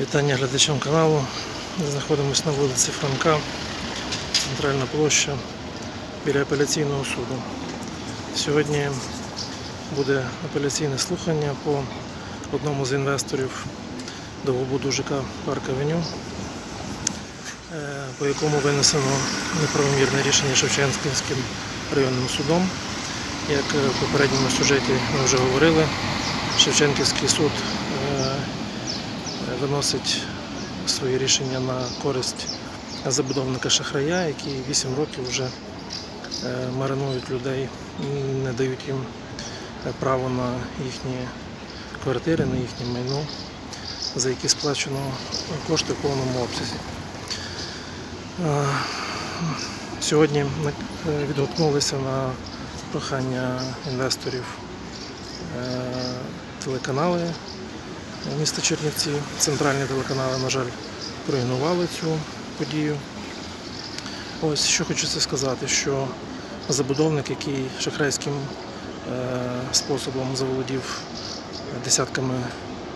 Вітання глядачам каналу. Знаходимося на вулиці Франка, центральна площа біля апеляційного суду. Сьогодні буде апеляційне слухання по одному з інвесторів довгобуду ЖК Парк Авеню, е, по якому винесено неправомірне рішення Шевченківським районним судом. Як в попередньому сюжеті ми вже говорили, Шевченківський суд виносить своє рішення на користь забудовника Шахрая, які 8 років вже е, маринують людей, не дають їм е, право на їхні квартири, на їхнє майно, за які сплачено кошти в повному обсязі. Е, Сьогодні відгукнулися на прохання інвесторів телеканали міста Чернівці. Центральні телеканали, на жаль, проігнорували цю подію. Ось що хочу це сказати, що забудовник, який шахрайським е, способом заволодів десятками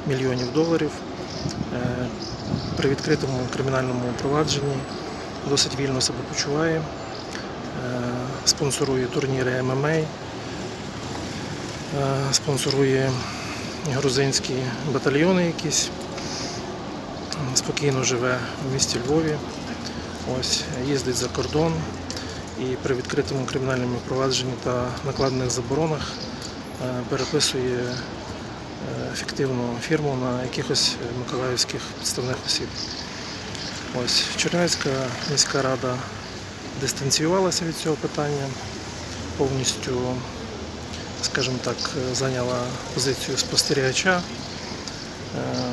мільйонів доларів, е, при відкритому кримінальному провадженні досить вільно себе почуває, е, спонсорує турніри ММА, спонсорує грузинські батальйони якісь, спокійно живе в місті Львові, ось, їздить за кордон і при відкритому кримінальному провадженні та накладених заборонах е, переписує е, фіктивну фірму на якихось миколаївських підставних осіб. Ось Чернівецька міська рада дистанціювалася від цього питання, повністю скажімо так, зайняла позицію спостерігача. Е,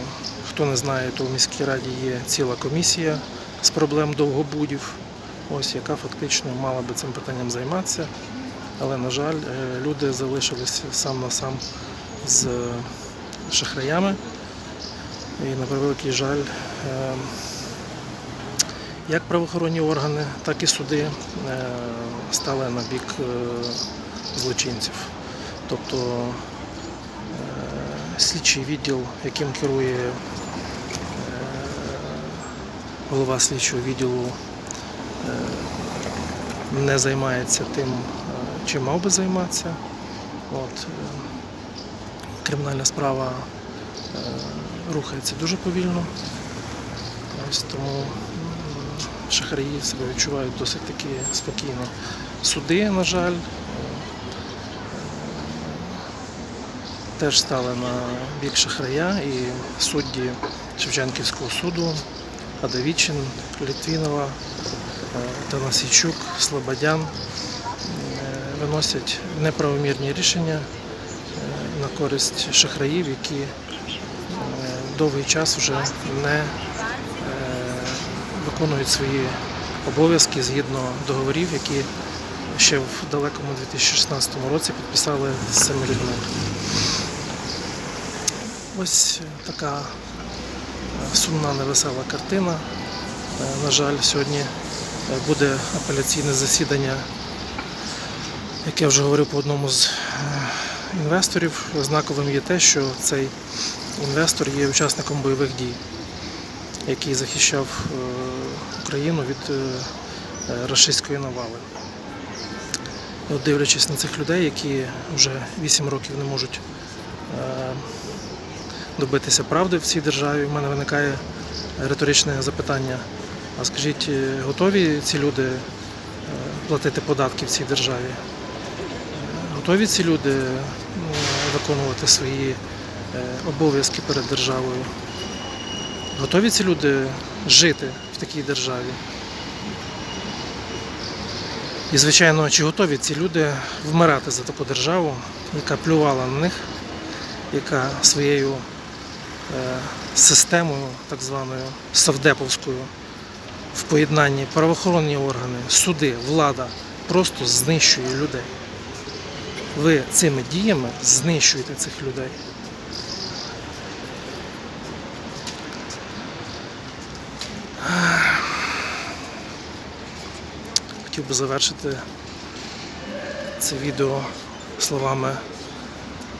Хто не знає, то в міській раді є ціла комісія з проблем довгобудів, ось яка фактично мала би цим питанням займатися. Але, на жаль, е, люди залишилися сам на сам з шахраями. І на превеликий жаль, е, як правоохоронні органи, так і суди е, стали на бік е, злочинців. Тобто е, слідчий відділ, яким керує е, голова слідчого відділу, е, не займається тим, чим мав би займатися. От, кримінальна справа рухається дуже повільно. Ось тому шахраї себе відчувають досить таки спокійно. Суди, на жаль, теж стали на бік шахрая і судді Шевченківського суду Адавічин, Літвінова, е, Танасійчук, Слободян е, виносять неправомірні рішення е, на користь шахраїв, які довгий час вже не виконують свої обов'язки згідно договорів, які ще в далекому 2016 році підписали з цими людьми. Ось така е, сумна, невесела картина. Е, На жаль, сьогодні е, буде апеляційне засідання, як я вже говорив по одному з е, інвесторів. Знаковим є те, що цей інвестор є учасником бойових дій, який захищав е, Україну від е, е, рашистської навали. Дивлячись на цих людей, які вже 8 років не можуть е, добитися правди в цій державі, в мене виникає риторичне запитання. А скажіть, е, готові ці люди е, платити податки в цій державі? Готові ці люди е, виконувати свої обов'язки перед державою? Готові ці люди жити в такій державі? І, звичайно, чи готові ці люди вмирати за таку державу, яка плювала на них, яка своєю системою, так званою совдеповською, в поєднанні правоохоронні органи, суди, влада просто знищує людей. Ви цими діями знищуєте цих людей. Хотів би завершити це відео словами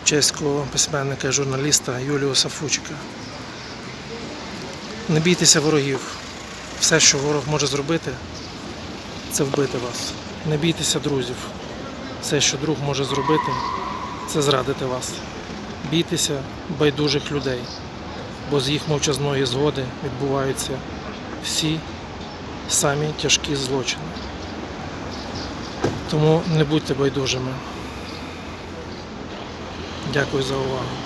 чеського письменника і журналіста Юліуса Фучика. Не бійтеся ворогів. Все, що ворог може зробити, це вбити вас. Не бійтеся друзів. Все, що друг може зробити, це зрадити вас. Бійтеся байдужих людей, бо з їх мовчазної згоди відбуваються всі самі тяжкі злочини. Тому не будьте байдужими. Дякую за увагу.